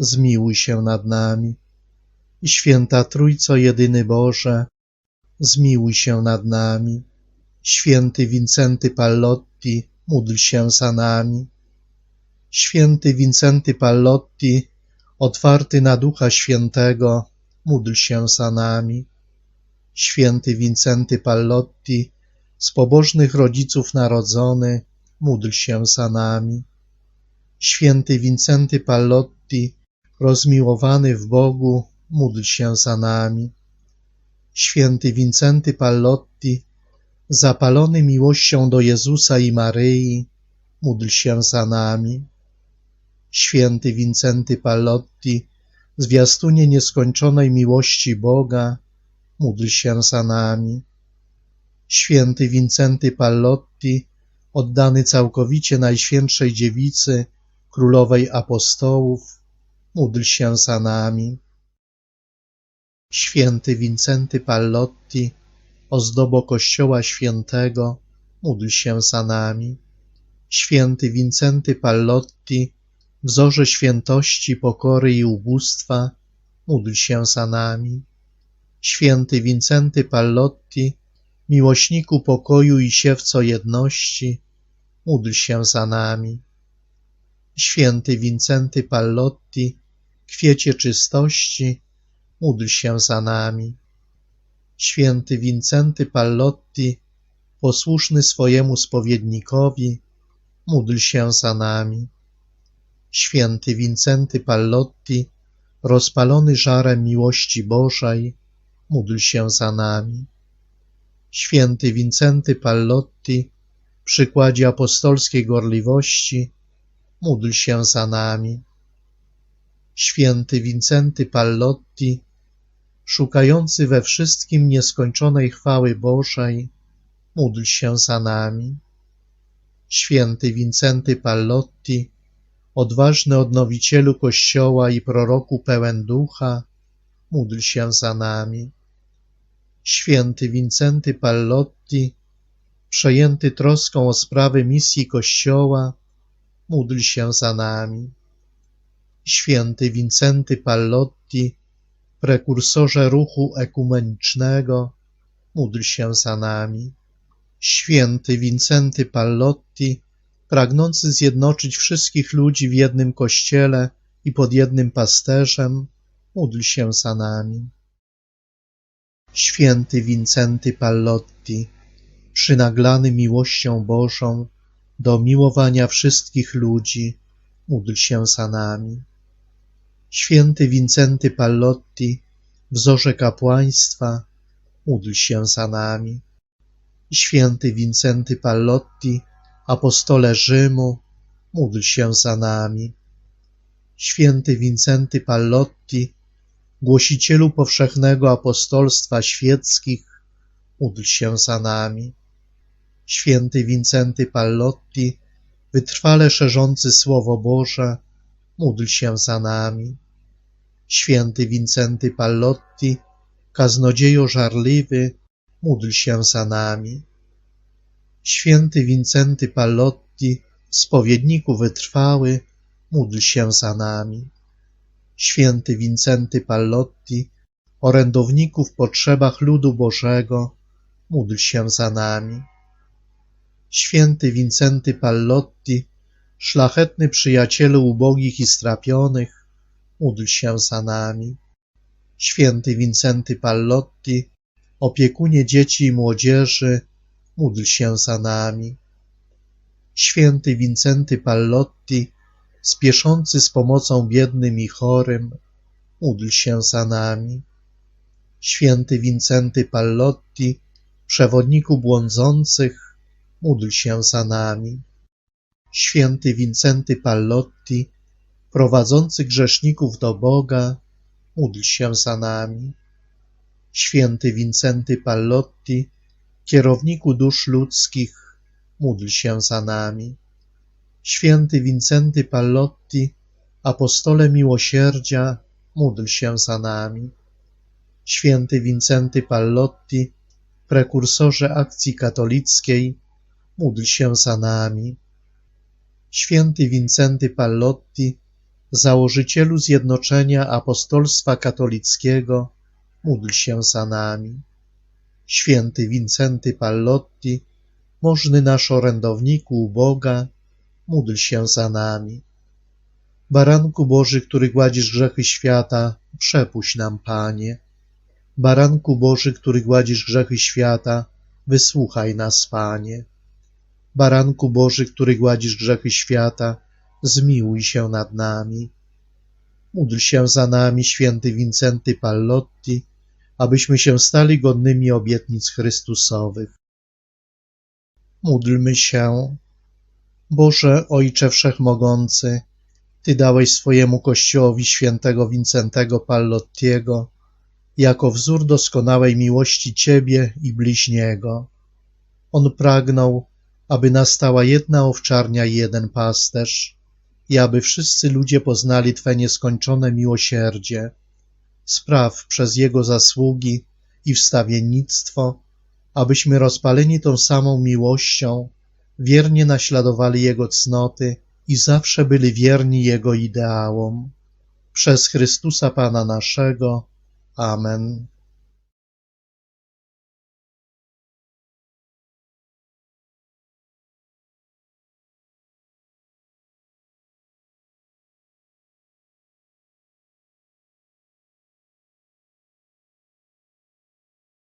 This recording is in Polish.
zmiłuj się nad nami. Święta Trójco Jedyny Boże, zmiłuj się nad nami. Święty Wincenty Pallotti, módl się za nami. Święty Wincenty Pallotti, otwarty na Ducha Świętego, módl się za nami. Święty Wincenty Pallotti, z pobożnych rodziców narodzony, módl się za nami. Święty Wincenty Pallotti, rozmiłowany w Bogu, módl się za nami. Święty Wincenty Pallotti, zapalony miłością do Jezusa i Maryi, módl się za nami. Święty Wincenty Pallotti, zwiastunie nieskończonej miłości Boga, módl się za nami. Święty Wincenty Pallotti, oddany całkowicie Najświętszej Dziewicy, Królowej Apostołów, módl się za nami. Święty Wincenty Pallotti, ozdobo Kościoła Świętego, módl się za nami. Święty Wincenty Pallotti, wzorze świętości, pokory i ubóstwa, módl się za nami. Święty Wincenty Pallotti, miłośniku pokoju i siewco jedności, módl się za nami. Święty Wincenty Pallotti, kwiecie czystości, módl się za nami. Święty Wincenty Pallotti, posłuszny swojemu spowiednikowi, módl się za nami. Święty Wincenty Pallotti, rozpalony żarem miłości Bożej, módl się za nami. Święty Wincenty Pallotti, przykładzie apostolskiej gorliwości, módl się za nami. Święty Wincenty Pallotti, szukający we wszystkim nieskończonej chwały Bożej, módl się za nami. Święty Wincenty Pallotti, odważny odnowicielu Kościoła i proroku pełen ducha, módl się za nami. Święty Wincenty Pallotti, przejęty troską o sprawy misji Kościoła, módl się za nami. Święty Wincenty Pallotti, prekursorze ruchu ekumenicznego, módl się za nami. Święty Wincenty Pallotti, pragnący zjednoczyć wszystkich ludzi w jednym kościele i pod jednym pasterzem, módl się za nami. Święty Wincenty Pallotti, przynaglany miłością Bożą do miłowania wszystkich ludzi, módl się za nami. Święty Wincenty Pallotti, wzorze kapłaństwa, módl się za nami. Święty Wincenty Pallotti, apostole Rzymu, módl się za nami. Święty Wincenty Pallotti, głosicielu powszechnego apostolstwa świeckich, módl się za nami. Święty Wincenty Pallotti, wytrwale szerzący Słowo Boże, módl się za nami. Święty Wincenty Pallotti, kaznodziejo żarliwy, módl się za nami. Święty Wincenty Pallotti, spowiedniku wytrwały, módl się za nami. Święty Wincenty Pallotti, orędowniku w potrzebach ludu Bożego, módl się za nami. Święty Wincenty Pallotti, szlachetny przyjacielu ubogich i strapionych, módl się za nami. Święty Wincenty Pallotti, opiekunie dzieci i młodzieży, módl się za nami. Święty Wincenty Pallotti, spieszący z pomocą biednym i chorym, módl się za nami. Święty Wincenty Pallotti, przewodniku błądzących, módl się za nami. Święty Wincenty Pallotti, prowadzący grzeszników do Boga, módl się za nami. Święty Wincenty Pallotti, kierowniku dusz ludzkich, módl się za nami. Święty Wincenty Pallotti, apostole miłosierdzia, módl się za nami. Święty Wincenty Pallotti, prekursorze akcji katolickiej, módl się za nami. Święty Wincenty Pallotti, założycielu Zjednoczenia Apostolstwa Katolickiego, módl się za nami. Święty Wincenty Pallotti, możny nasz orędowniku u Boga, módl się za nami. Baranku Boży, który gładzisz grzechy świata, przepuść nam, Panie. Baranku Boży, który gładzisz grzechy świata, wysłuchaj nas, Panie. Baranku Boży, który gładzisz grzechy świata, zmiłuj się nad nami. Módl się za nami, święty Wincenty Pallotti, abyśmy się stali godnymi obietnic Chrystusowych. Módlmy się. Boże, Ojcze Wszechmogący, Ty dałeś swojemu Kościołowi świętego Wincentego Pallottiego jako wzór doskonałej miłości Ciebie i bliźniego. On pragnął, aby nastała jedna owczarnia i jeden pasterz, i aby wszyscy ludzie poznali Twe nieskończone miłosierdzie. Spraw przez Jego zasługi i wstawiennictwo, abyśmy rozpaleni tą samą miłością, wiernie naśladowali Jego cnoty i zawsze byli wierni Jego ideałom. Przez Chrystusa Pana naszego. Amen.